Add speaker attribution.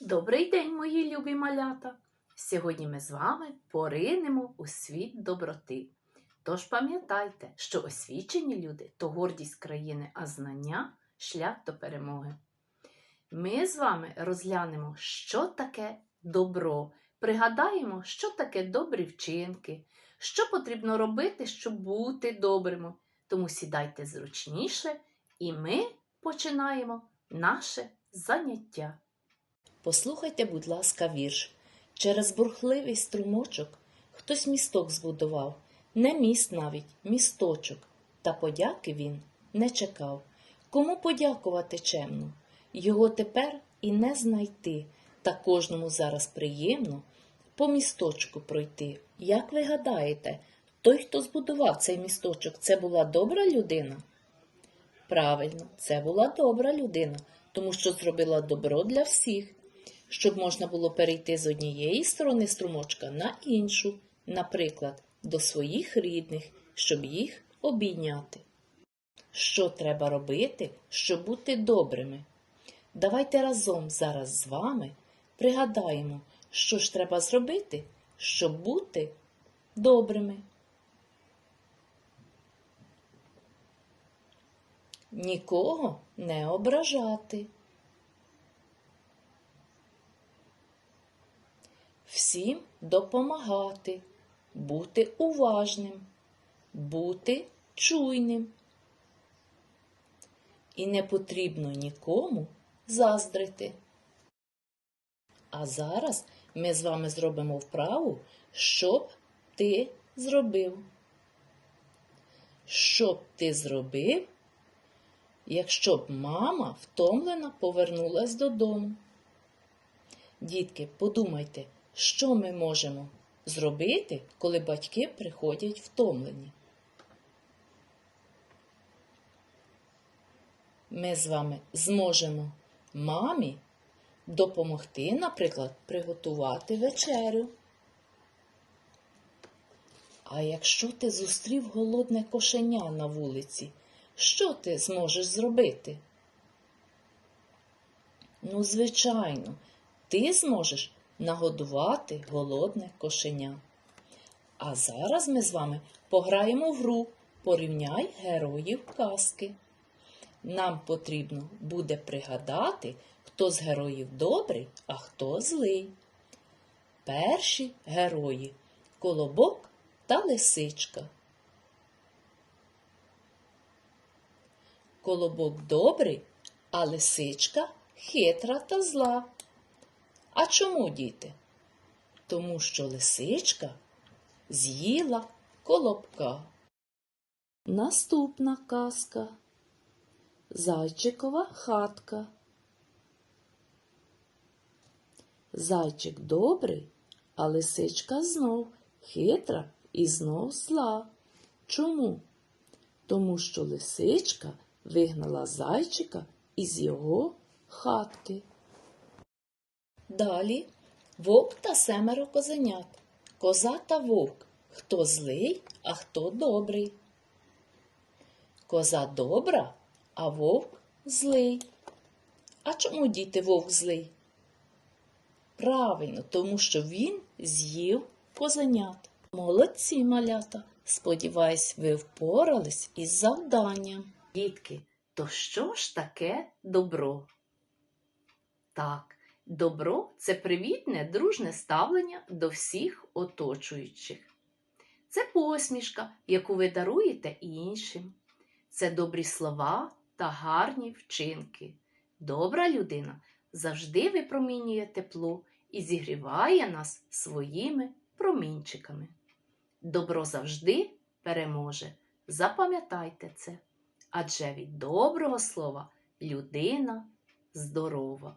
Speaker 1: Добрий день, мої любі малята! Сьогодні ми з вами поринемо у світ доброти. Тож пам'ятайте, що освічені люди то гордість країни, а знання шлях до перемоги. Ми з вами розглянемо, що таке добро, пригадаємо, що таке добрі вчинки, що потрібно робити, щоб бути добрими. Тому сідайте зручніше, і ми починаємо наше заняття.
Speaker 2: Послухайте, будь ласка, вірш. Через бурхливий струмочок хтось місток збудував, не міст навіть, місточок. Та подяки він не чекав. Кому подякувати чемно? Його тепер і не знайти, та кожному зараз приємно по місточку пройти. Як ви гадаєте, той, хто збудував цей місточок, це була добра людина? Правильно, це була добра людина, тому що зробила добро для всіх щоб можна було перейти з однієї сторони струмочка на іншу, наприклад, до своїх рідних, щоб їх обійняти. Що треба робити, щоб бути добрими? Давайте разом зараз з вами пригадаємо, що ж треба зробити, щоб бути добрими. Нікого не ображати. Всім допомагати, бути уважним, бути чуйним. І не потрібно нікому заздрити. А зараз ми з вами зробимо вправу, щоб ти зробив. Щоб ти зробив, якщо б мама втомлена повернулась додому. Дітки, подумайте, що ми можемо зробити, коли батьки приходять втомлені? Ми з вами зможемо мамі допомогти, наприклад, приготувати вечерю. А якщо ти зустрів голодне кошеня на вулиці, що ти зможеш зробити? Ну, звичайно, ти зможеш нагодувати голодне кошеня. А зараз ми з вами пограємо в гру Порівняй героїв казки. Нам потрібно буде пригадати, хто з героїв добрий, а хто злий. Перші герої колобок та лисичка. Колобок добрий, а лисичка хитра та зла. А чому, діти? Тому що лисичка з'їла колобка. Наступна казка. Зайчикова хатка. Зайчик добрий, а лисичка знов хитра і знов зла. Чому? Тому що лисичка вигнала зайчика із його хатки. Далі вовк та семеро козенят. Коза та вовк. Хто злий, а хто добрий. Коза добра, а вовк злий. А чому діти вовк злий? Правильно, тому що він з'їв козенят. Молодці малята. Сподіваюсь, ви впорались із завданням.
Speaker 1: Дітки, то що ж таке добро? Так, добро це привітне, дружне ставлення до всіх оточуючих. Це посмішка, яку ви даруєте іншим. Це добрі слова та гарні вчинки. Добра людина завжди випромінює тепло і зігріває нас своїми промінчиками. Добро завжди переможе. Запам'ятайте це. Адже від доброго слова людина здорова.